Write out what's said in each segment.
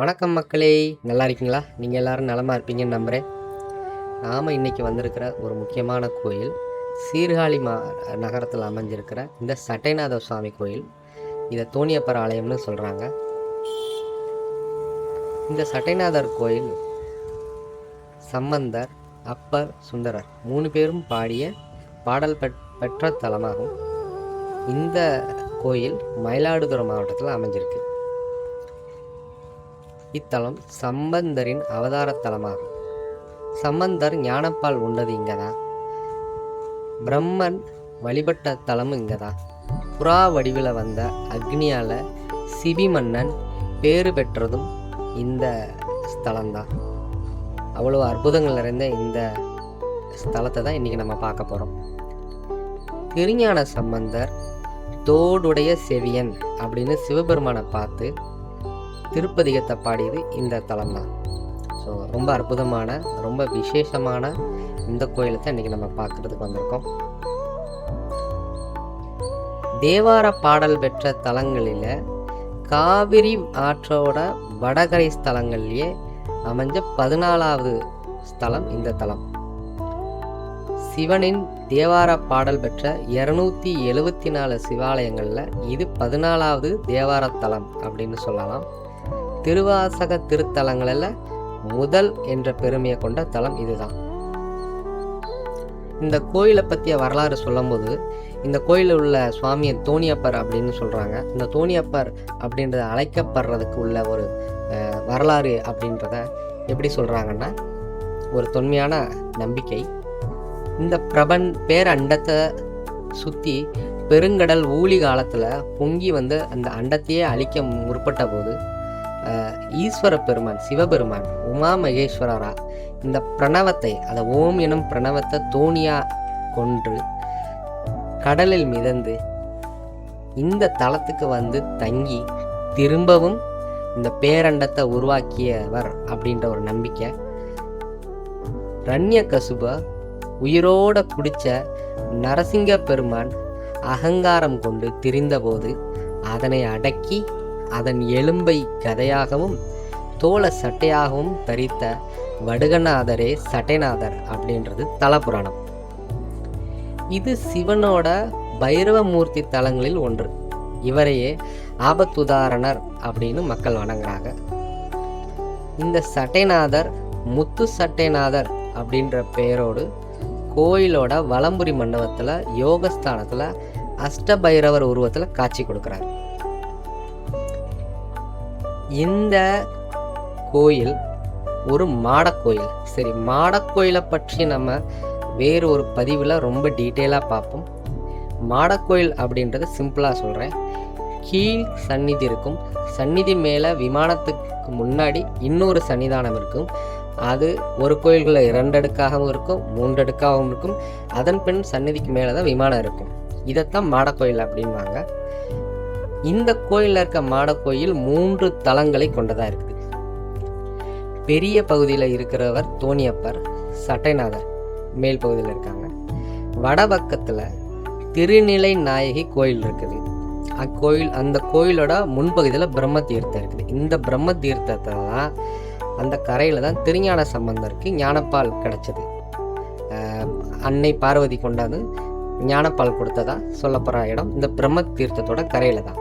வணக்கம் மக்களே. நல்லா இருக்கீங்களா? நீங்கள் எல்லாரும் நலமாக இருப்பீங்கன்னு நம்புகிறேன் நாம் இன்றைக்கி வந்திருக்கிற ஒரு முக்கியமான கோயில் சீர்காழி மா நகரத்தில் அமைஞ்சிருக்கிற இந்த சட்டைநாத சுவாமி கோயில். இதை தோணியப்பர் ஆலயம்னு சொல்கிறாங்க இந்த சட்டைநாதர் கோயில் சம்பந்தர் அப்பர் சுந்தரர் மூணு பேரும் பாடிய பாடல் பெற்ற தலமாகும். இந்த கோயில் மயிலாடுதுறை மாவட்டத்தில் அமைஞ்சிருக்கு. இத்தலம் சம்பந்தரின் அவதார தலமாகும் சம்பந்தர் ஞானப்பால் உண்டது இங்கே தான் பிரம்மன் வழிபட்ட தலமும் இங்கே தான் புறா வடிவில் வந்த அக்னியால் சிபி மன்னன் பேறு பெற்றதும் இந்த ஸ்தலம்தான் அவ்வளோ அற்புதங்கள் நிறைந்த இந்த ஸ்தலத்தை தான் இன்றைக்கி நம்ம பார்க்க போகிறோம் திருஞான சம்பந்தர் தோடுடைய செவியன் அப்படின்னு சிவபெருமானை பார்த்து திருப்பதிகத்தை பாடியது இந்த தலம் தான் ஸோ ரொம்ப அற்புதமான ரொம்ப விசேஷமான இந்த கோயிலை தான் இன்றைக்கி நம்ம பார்க்குறதுக்கு வந்திருக்கோம். தேவார பாடல் பெற்ற தலங்களில் காவிரி ஆற்றோட வடகரை ஸ்தலங்கள்லேயே அமைஞ்ச பதினாலாவது ஸ்தலம் இந்த தலம். சிவனின் தேவார பாடல் பெற்ற இரநூத்தி எழுவத்தி நாலு சிவாலயங்களில் இது பதினாலாவது தேவார தலம் அப்படின்னு சொல்லலாம். திருவாசக திருத்தலங்களில் முதல் என்ற பெருமையை கொண்ட தலம் இதுதான். இந்த கோயிலை பற்றிய வரலாறு சொல்லும்போது இந்த கோயிலில் உள்ள சுவாமியை தோணியப்பர் அப்படின்னு சொல்கிறாங்க இந்த தோணியப்பர் அப்படின்றத அழைக்கப்படுறதுக்கு உள்ள ஒரு வரலாறு அப்படின்றத எப்படி சொல்கிறாங்கன்னா ஒரு தொன்மையான நம்பிக்கை. இந்த பிரபன் பேரண்டத்தை சுற்றி பெருங்கடல் ஊழி காலத்தில் பொங்கி வந்து அந்த அண்டத்தையே அழிக்க முற்பட்ட போது ஈஸ்வர பெருமான் சிவபெருமான் உமா மகேஸ்வரரா இந்த பிரணவத்தை அதை ஓம் எனும் பிரணவத்தை தோணியா கொன்று கடலில் மிதந்து இந்த தளத்துக்கு வந்து தங்கி திரும்பவும் இந்த பேரண்டத்தை உருவாக்கியவர் அப்படின்ற ஒரு நம்பிக்கை. ரண்ய கசுப உயிரோட குடிச்ச நரசிங்க பெருமான் அகங்காரம் கொண்டு திரிந்தபோது அதனை அடக்கி அதன் எலும்பை கதையாகவும் தோலை சட்டையாகவும் தரித்த வடுகநாதரே சட்டைநாதர் அப்படின்றது தலபுராணம். இது சிவனோட பைரவமூர்த்தி தலங்களில் ஒன்று. இவரையே ஆபத்துதாரணர் அப்படின்னு மக்கள் வணங்குறாங்க. இந்த சட்டைநாதர் முத்து சட்டைநாதர் அப்படின்ற பெயரோடு கோயிலோட வலம்புரி மண்டபத்தில் யோகஸ்தானத்தில் அஷ்டபைரவர் உருவத்தில் காட்சி கொடுக்குறாரு. இந்த கோயில் ஒரு மாடக்கோயில். சரி மாடக்கோயிலை பற்றி நம்ம வேறு ஒரு பதிவில் ரொம்ப டீட்டெயிலாக பார்ப்போம். மாடக்கோயில் அப்படின்றத சிம்பிளாக சொல்கிறேன் கீழ் சந்நிதி இருக்கும். சந்நிதி மேலே விமானத்துக்கு முன்னாடி இன்னொரு சன்னிதானம் இருக்கும். அது ஒரு கோயில்களில் இரண்டு அடுக்காகவும் இருக்கும் மூன்று அடுக்காகவும் இருக்கும். அதன் பின் சந்நிதிக்கு மேலே தான் விமானம் இருக்கும். இதைத்தான் மாடக்கோயில் அப்படின்வாங்க இந்த கோயிலில் இருக்க மாடக்கோயில் மூன்று தலங்களை கொண்டதாக இருக்குது. பெரிய பகுதியில் இருக்கிறவர் தோணியப்பர் சட்டைநாதர் மேல் பகுதியில் இருக்காங்க. வடபக்கத்தில் திருநிலை நாயகி கோயில் இருக்குது. அக்கோயில் அந்த கோயிலோட முன்பகுதியில் பிரம்ம தீர்த்தம் இருக்குது. இந்த பிரம்ம தீர்த்தத்தை தான் அந்த கரையில் தான் திருஞான சம்பந்தருக்கு ஞானப்பால் கிடச்சிது. அன்னை பார்வதி கொண்டாந்து ஞானப்பால் கொடுத்ததா சொல்லப்படுற இடம் இந்த பிரம்ம தீர்த்தத்தோட கரையில் தான்.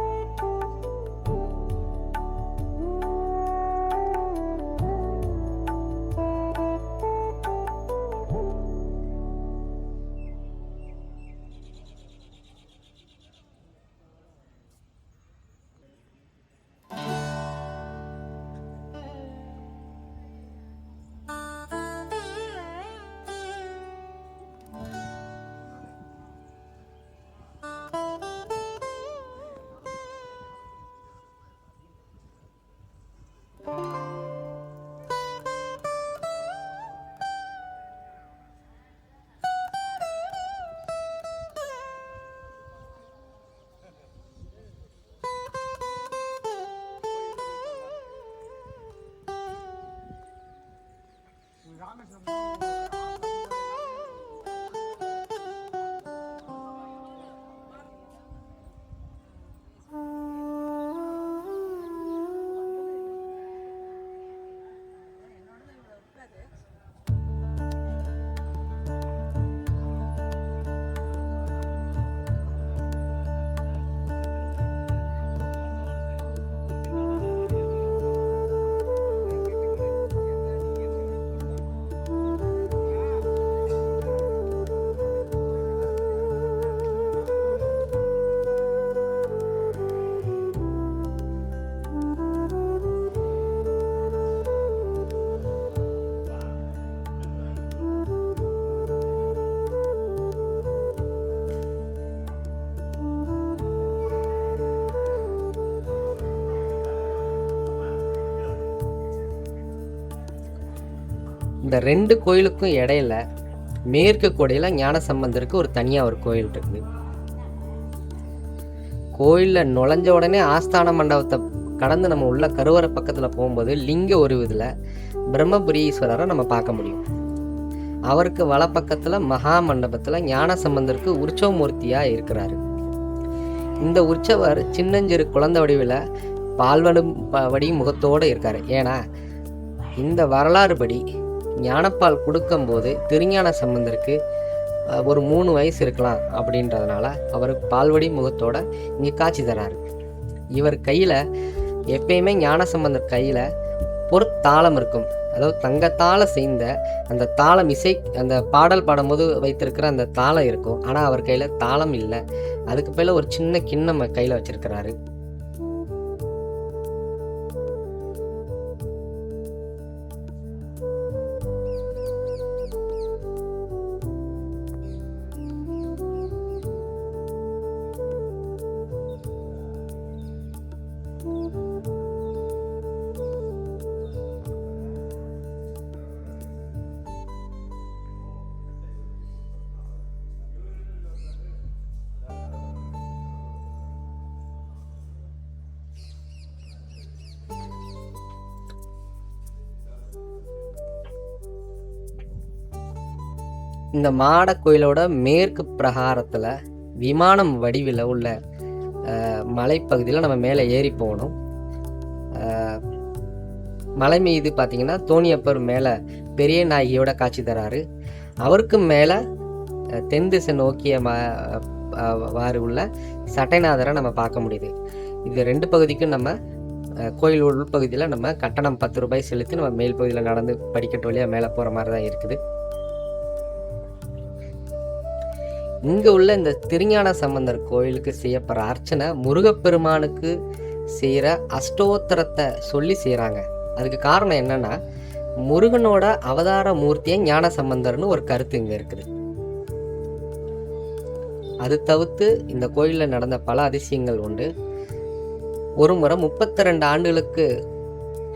இந்த ரெண்டு கோயிலுக்கும் இடையில மேற்கு கோடையில் ஞான சம்பந்தருக்கு ஒரு தனியாக ஒரு கோயில் இருக்குது. கோயிலில் நுழைஞ்ச உடனே ஆஸ்தான மண்டபத்தை கடந்து நம்ம உள்ள கருவறை பக்கத்தில் போகும்போது லிங்க உருவத்தில் பிரம்மபுரீஸ்வரரை நம்ம பார்க்க முடியும். அவருக்கு வலப்பக்கத்தில் மகா மண்டபத்தில் ஞான சம்பந்தருக்கு உற்சவமூர்த்தியாக இருக்கிறாரு. இந்த உற்சவர் சின்னஞ்சிறு குழந்தை வடிவில் பால்வடும் வடி முகத்தோடு இருக்கார். ஏன்னா இந்த வரலாறு படி ஞானப்பால் கொடுக்கும்போது திருஞான சம்பந்தருக்கு ஒரு மூணு வயசு இருக்கலாம் அப்படின்றதுனால அவர் பால்வடி முகத்தோட இங்கே காட்சி தராரு. இவர் கையில் எப்பயுமே ஞான சம்பந்தர் கையில் பொற்தாளம் இருக்கும். அதாவது தங்கத்தால செய்த அந்த தாளம் இசை அந்த பாடல் பாடும்போது வைத்திருக்கிற அந்த தாளம் இருக்கும். ஆனால் அவர் கையில் தாளம் இல்லை. அதுக்கு மேலே ஒரு சின்ன கிண்ணம் கையில் வச்சுருக்கிறாரு. இந்த மாட கோயிலோட மேற்கு பிரகாரத்தில் விமானம் வடிவில் உள்ள மலைப்பகுதியில் நம்ம மேலே ஏறி போகணும். மலை மீது பார்த்தீங்கன்னா தோணியப்பர் மேலே பெரிய நாயகியோட காட்சி தராரு. அவருக்கு மேலே தென் திசை நோக்கிய ம வாறு உள்ள சட்டைநாதரை நம்ம பார்க்க முடியுது. இது ரெண்டு பகுதிக்கும் நம்ம கோயில் உள்பகுதியில் நம்ம கட்டணம் பத்து ரூபாய் செலுத்தி நம்ம மேல் பகுதியில் நடந்து படிக்கட்டு வழியாக மேலே போகிற மாதிரி தான் இருக்குது. இங்க உள்ள இந்த திருஞான சம்பந்தர் கோயிலுக்கு செய்யப்படுற அர்ச்சனை முருகப்பெருமானுக்கு செய்யற அஷ்டோத்திரத்தை சொல்லி செய்கிறாங்க அதுக்கு காரணம் என்னன்னா முருகனோட அவதார மூர்த்தியை ஞான சம்பந்தர்னு ஒரு கருத்து இங்க இருக்குது. அது தவிர்த்து இந்த கோயிலில் நடந்த பல அதிசயங்கள் உண்டு. ஒரு முறை முப்பத்தி ரெண்டு ஆண்டுகளுக்கு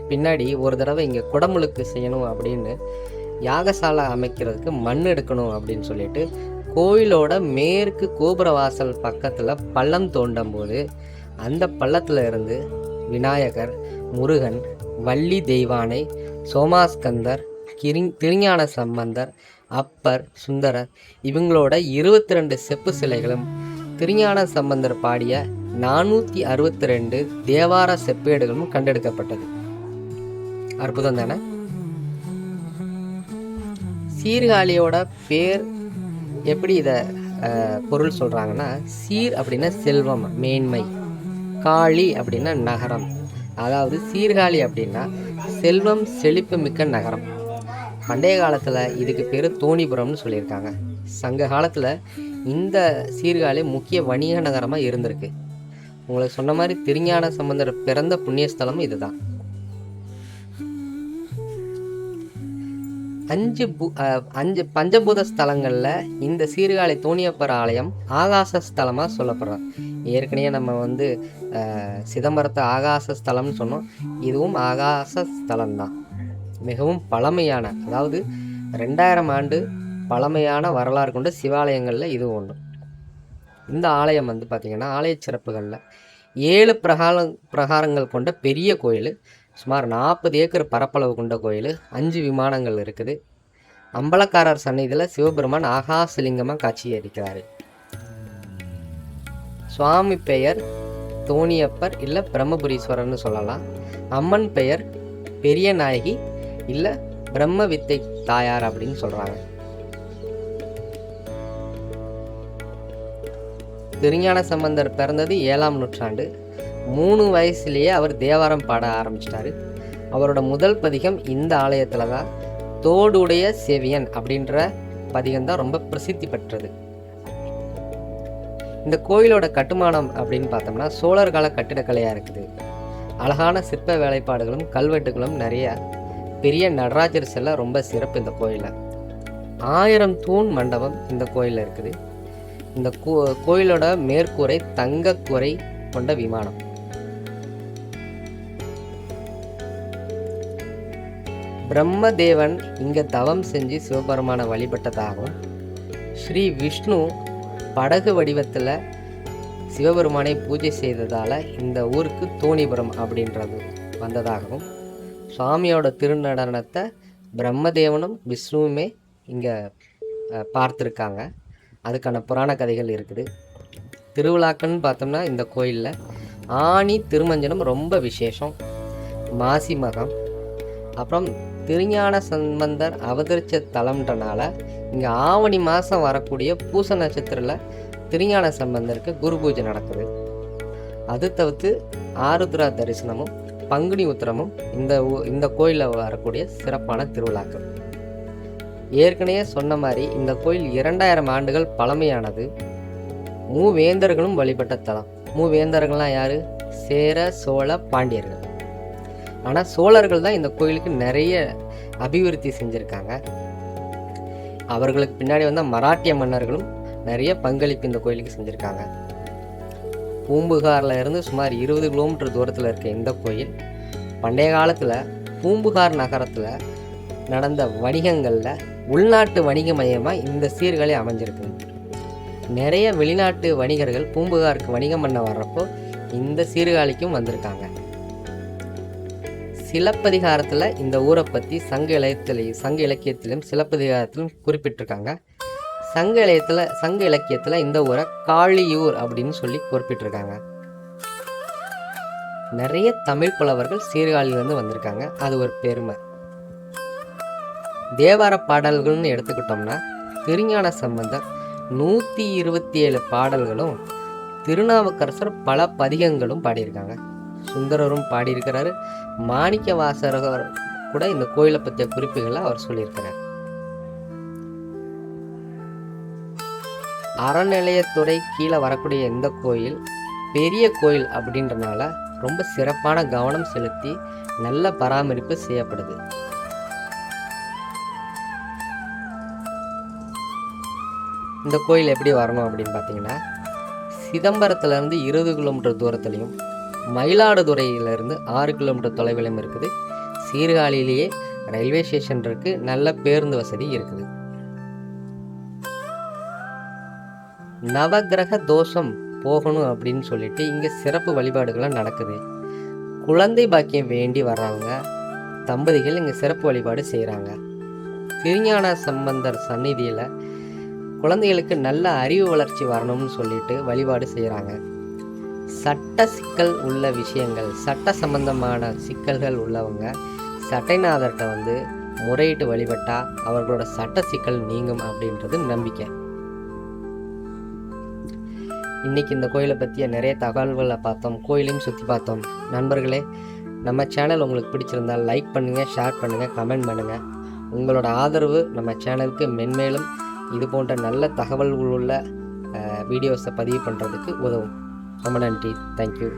பின்னாடி ஒரு தடவை இங்கே குடமுழுக்கு செய்யணும் அப்படின்னு யாகசாலை அமைக்கிறதுக்கு மண் எடுக்கணும் அப்படின்னு சொல்லிட்டு கோயிலோட மேற்கு கோபுரவாசல் பக்கத்தில் பள்ளம் தோண்டும் போது அந்த பள்ளத்தில் இருந்து விநாயகர் முருகன் வள்ளி தெய்வானை சோமாஸ்கந்தர் கிரி திருஞான சம்பந்தர் அப்பர் சுந்தரர் இவங்களோட இருபத்தி ரெண்டு செப்பு சிலைகளும் திருஞான சம்பந்தர் பாடிய நானூற்றி அறுபத்தி ரெண்டு தேவார செப்பேடுகளும் கண்டெடுக்கப்பட்டது. அற்புதம் தானே? சீர்காழியோட பேர் எப்படி இதை பொருள் சொல்கிறாங்கன்னா சீர் அப்படின்னா செல்வம் மேன்மை. காளி அப்படின்னா நகரம். அதாவது சீர்காழி அப்படின்னா செல்வம் செழிப்பு மிக்க நகரம். பண்டைய காலத்தில் இதுக்கு பேர் தோணிபுரம்னு சொல்லியிருக்காங்க. சங்க காலத்தில் இந்த சீர்காழி முக்கிய வணிக நகரமாக இருந்திருக்கு. உங்களுக்கு சொன்ன மாதிரி திருஞான சம்பந்தர் பிறந்த புண்ணியஸ்தலமும் இதுதான். அஞ்சு பூ அஞ்சு பஞ்சபூத ஸ்தலங்களில் இந்த சீர்காழி தோணியப்பர் ஆலயம் ஆகாச ஸ்தலமாக சொல்லப்படுறோம் ஏற்கனவே நம்ம வந்து சிதம்பரத்தை ஆகாச ஸ்தலம்னு சொன்னோம். இதுவும் ஆகாச ஸ்தலம்தான். மிகவும் பழமையான அதாவது ரெண்டாயிரம் ஆண்டு பழமையான வரலாறு கொண்ட சிவாலயங்களில் இது ஒன்று இந்த ஆலயம் வந்து பார்த்திங்கன்னா ஆலய சிறப்புகளில் ஏழு பிரகாரம் பிரகாரங்கள் கொண்ட பெரிய கோயில் சுமார் நாற்பது ஏக்கர் பரப்பளவு கொண்ட கோயில் அஞ்சு விமானங்கள் இருக்குது. அம்பலக்காரர் சந்நிதியில் சிவபெருமான் ஆகாசலிங்கமாக காட்சி அளிக்கிறார் சுவாமி பெயர் தோணியப்பர் இல்லை பிரம்மபுரீஸ்வரர்னு சொல்லலாம். அம்மன் பெயர் பெரிய நாயகி இல்லை பிரம்ம வித்தை தாயார் அப்படின்னு சொல்கிறாங்க திருஞான சம்பந்தர் பிறந்தது ஏழாம் நூற்றாண்டு. மூணு வயசுலேயே அவர் தேவாரம் பாட ஆரம்பிச்சிட்டாரு. அவரோட முதல் பதிகம் இந்த ஆலயத்தில் தான் தோடுடைய செவியன் அப்படின்ற பதிகம் தான் ரொம்ப பிரசித்தி பெற்றது. இந்த கோயிலோட கட்டுமானம் அப்படின்னு பார்த்தோம்னா சோழர் கால கட்டிடக்கலையாக இருக்குது. அழகான சிற்ப வேலைப்பாடுகளும் கல்வெட்டுகளும் நிறைய. பெரிய நடராஜர் செல்ல ரொம்ப சிறப்பு இந்த கோயிலில். ஆயிரம் தூண் மண்டபம் இந்த கோயிலில் இருக்குது. இந்த கோ கோயிலோட மேற்கூரை தங்கக்கூரை கொண்ட விமானம். பிரம்மதேவன் இங்கே தவம் செஞ்சு சிவபெருமானை வழிபட்டதாகவும் ஸ்ரீ விஷ்ணு படகு வடிவத்தில் சிவபெருமானை பூஜை செய்ததால் இந்த ஊருக்கு தோணிபுரம் அப்படின்றது வந்ததாகவும் சுவாமியோட திருநடனத்தை பிரம்மதேவனும் விஷ்ணுவுமே இங்கே பார்த்துருக்காங்க. அதுக்கான புராண கதைகள் இருக்குது. திருவிழாக்கள்னு பார்த்தோம்னா இந்த கோயிலில் ஆணி திருமஞ்சனம் ரொம்ப விசேஷம். மாசி மகம். அப்புறம் திருஞான சம்பந்தர் அவதரித்த தலம்ன்றனால இங்கே ஆவணி மாதம் வரக்கூடிய பூச நட்சத்திரத்தில் திருஞான சம்பந்தருக்கு குரு பூஜை நடக்குது. அது தவிர்த்து ஆருத்ரா தரிசனமும் பங்குனி உத்திரமும் இந்த ஊ- இந்த கோயிலில் வரக்கூடிய சிறப்பான திருவிழாக்கள். ஏற்கனவே சொன்ன மாதிரி இந்த கோயில் இரண்டாயிரம் ஆண்டுகள் பழமையானது. மூவேந்தர்களும் வழிபட்ட தலம். மூவேந்தர்கள்லாம் யாரு? சேர சோழ பாண்டியர்கள். ஆனால் சோழர்கள் தான் இந்த கோயிலுக்கு நிறைய அபிவிருத்தி செஞ்சுருக்காங்க. அவர்களுக்கு பின்னாடி வந்த மராட்டிய மன்னர்களும் நிறைய பங்களிப்பு இந்த கோயிலுக்கு செஞ்சுருக்காங்க. பூம்புகாரில் இருந்து சுமார் இருபது கிலோமீட்டர் தூரத்தில் இருக்க இந்த கோயில் பண்டைய காலத்தில் பூம்புகார் நகரத்தில் நடந்த வணிகங்களில் உள்நாட்டு வணிக மையமாக இந்த சீர்களே அமைஞ்சிருக்கு நிறைய வெளிநாட்டு வணிகர்கள் பூம்புகாருக்கு வணிகம் பண்ண வர்றப்போ இந்த சீர்காழிக்கும் வந்திருக்காங்க. சிலப்பதிகாரத்தில் இந்த ஊரை பற்றி சங்க இலக்கியத்திலையும் சங்க இலக்கியத்திலும் சிலப்பதிகாரத்திலும் குறிப்பிட்டிருக்காங்க. சங்க இலக்கியத்தில் சங்க இலக்கியத்தில் இந்த ஊரை காளியூர் அப்படின்னு சொல்லி குறிப்பிட்டிருக்காங்க. நிறைய தமிழ் புலவர்கள் சீர்காழியிலேருந்து வந்திருக்காங்க. அது ஒரு பெருமை. தேவார பாடல்கள்னு எடுத்துக்கிட்டோம்னா திருஞான சம்பந்தர் நூற்றி இருபத்தி ஏழு பாடல்களும் திருநாவுக்கரசர் பல பதிகங்களும் பாடியிருக்காங்க. சுந்தரரும் பாடியிருக்கிறாரு. மாணிக்க வாசகர் கூட இந்த கோயிலை பற்றிய குறிப்புகளை அவர் சொல்லியிருக்கிறார். அறநிலையத்துறை கீழே வரக்கூடிய இந்த கோயில் பெரிய கோயில் அப்படின்றனால ரொம்ப சிறப்பான கவனம் செலுத்தி நல்ல பராமரிப்பு செய்யப்படுது. இந்த கோயில் எப்படி வரணும் அப்படின்னு பார்த்தீங்கன்னா சிதம்பரத்துலேருந்து இருபது கிலோமீட்டர் தூரத்துலையும் மயிலாடுதுறையிலேருந்து ஆறு கிலோமீட்டர் தொலைவிலும் இருக்குது. சீர்காழியிலேயே ரயில்வே ஸ்டேஷன் இருக்குது நல்ல பேருந்து வசதி இருக்குது. நவக்கிரக தோஷம் போகணும் அப்படின்னு சொல்லிட்டு இங்கே சிறப்பு வழிபாடுகள்லாம் நடக்குது. குழந்தை பாக்கியம் வேண்டி வர்றவங்க தம்பதிகள் இங்கே சிறப்பு வழிபாடு செய்கிறாங்க திருஞான சம்பந்தர் சந்நிதியில் குழந்தைகளுக்கு நல்ல அறிவு வளர்ச்சி வரணும்னு சொல்லிட்டு வழிபாடு செய்கிறாங்க சட்ட சிக்கல் உள்ள விஷயங்கள் சட்ட சம்பந்தமான சிக்கல்கள் உள்ளவங்க சட்டைநாதர்கிட்ட வந்து முறையிட்டு வழிபட்டா அவர்களோட சட்ட சிக்கல் நீங்கும் அப்படின்றது நம்பிக்கை. இன்னைக்கு இந்த கோயிலை பற்றிய நிறைய தகவல்களை பார்த்தோம் கோயிலையும் சுற்றி பார்த்தோம். நண்பர்களே நம்ம சேனல் உங்களுக்கு பிடிச்சிருந்தால் லைக் பண்ணுங்கள் ஷேர் பண்ணுங்கள் கமெண்ட் பண்ணுங்கள் உங்களோட ஆதரவு நம்ம சேனலுக்கு மென்மேலும் இது போன்ற நல்ல தகவல்கள் உள்ள வீடியோஸை பதிவு பண்ணுறதுக்கு உதவும். അമൽ ആന്റി താങ്ക് യു